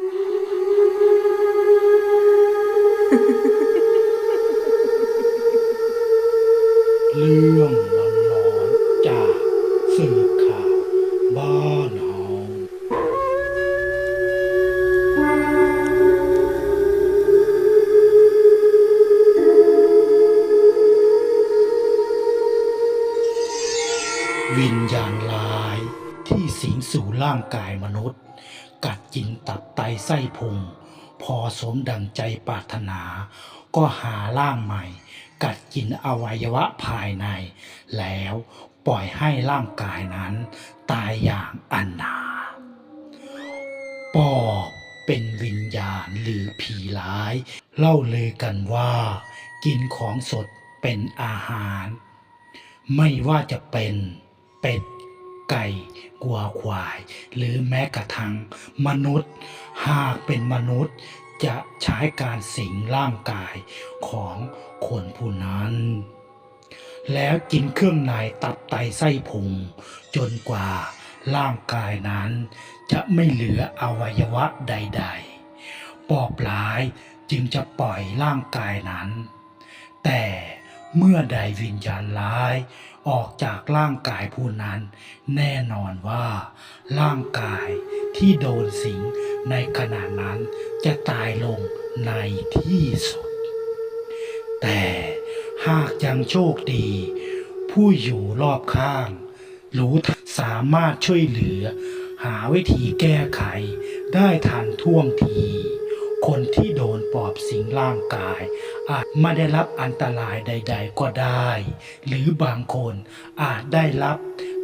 เรื่องร้อนๆจากสื่อข่าวบ้านเฮาวิญญาณร้ายที่สิงสู่ร่างกายมนุษย์ กัดกินตับไตไส้พุง พอสมดังใจปรารถนา ก็หาร่างใหม่ กัดกินอวัยวะภายใน แล้วปล่อยให้ร่างกายนั้น ตายอย่างอันนาปอบเป็นวิญญาณหรือผีร้าย เล่าเลือกันว่า กินของสดเป็นอาหาร ไม่ว่าจะเป็นเป็ด ไก่กัวควาย หรือแม้กระทั่งมนุษย์ หากเป็นมนุษย์จะใช้การสิงร่างกายของคนผู้นั้น แล้วกินเครื่องในตับไตไส้พุงจนกว่าร่างกายนั้นจะไม่เหลืออวัยวะใด ๆ ปอบร้ายจึงจะปล่อยร่างกายนั้น แต่ เมื่อใดวิญญาณร้าย ออกจากร่างกายผู้นั้น แน่นอนว่า ร่างกายที่โดนสิงในขณะนั้นจะตายลงในที่สุด แต่หากยังโชคดี ผู้อยู่รอบข้าง รู้สามารถช่วยเหลือ หาวิธีแก้ไขได้ทันท่วงที คนที่โดน ปอบสิงร่างกาย อาจไม่ได้รับอันตรายใด ๆ ก็ได้ หรือบางคนอาจได้รับ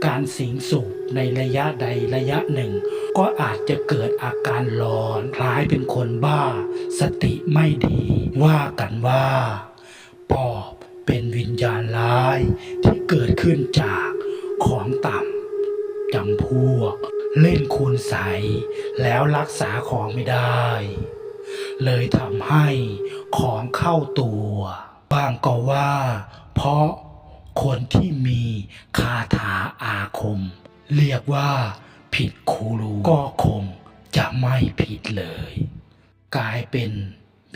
การสิงสูบในระยะใดระยะหนึ่ง ก็อาจจะเกิดอาการหลอนคล้ายเป็นคนบ้า สติไม่ดี ว่ากันว่า ปอบเป็นวิญญาณร้ายที่เกิดขึ้นจากของต่ำจำพวก เล่นคูณใส แล้วรักษาของไม่ได้ เลยทำให้ของเข้าตัวบางก็ว่า เพราะคนที่มีคาถาอาคม เรียกว่าผิดครูรูก็คงจะไม่ผิดเลย กลายเป็น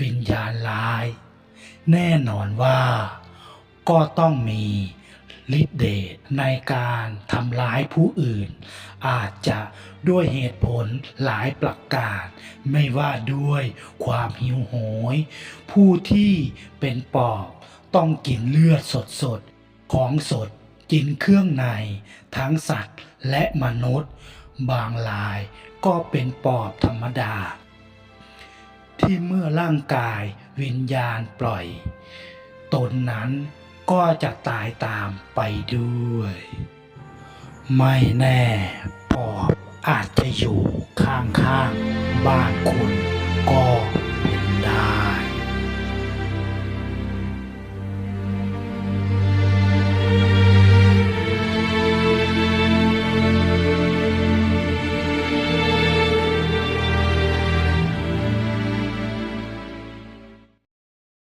วิญญาณร้าย แน่นอนว่าก็ต้องมี ฤทธิเดชในการทำร้ายผู้อื่น อาจจะด้วยเหตุผลหลายประการ ไม่ว่าด้วยความหิวโหย ผู้ที่เป็นปอบต้องกินเลือดสดๆ ของสดกินเครื่องใน ทั้งสัตว์และมนุษย์ บางรายก็เป็นปอบธรรมดา ที่เมื่อร่างกายวิญญาณปล่อย ตนนั้น ก็จะตายตามไปด้วย ไม่แน่ปอบอาจจะอยู่ข้างๆบ้านคุณก็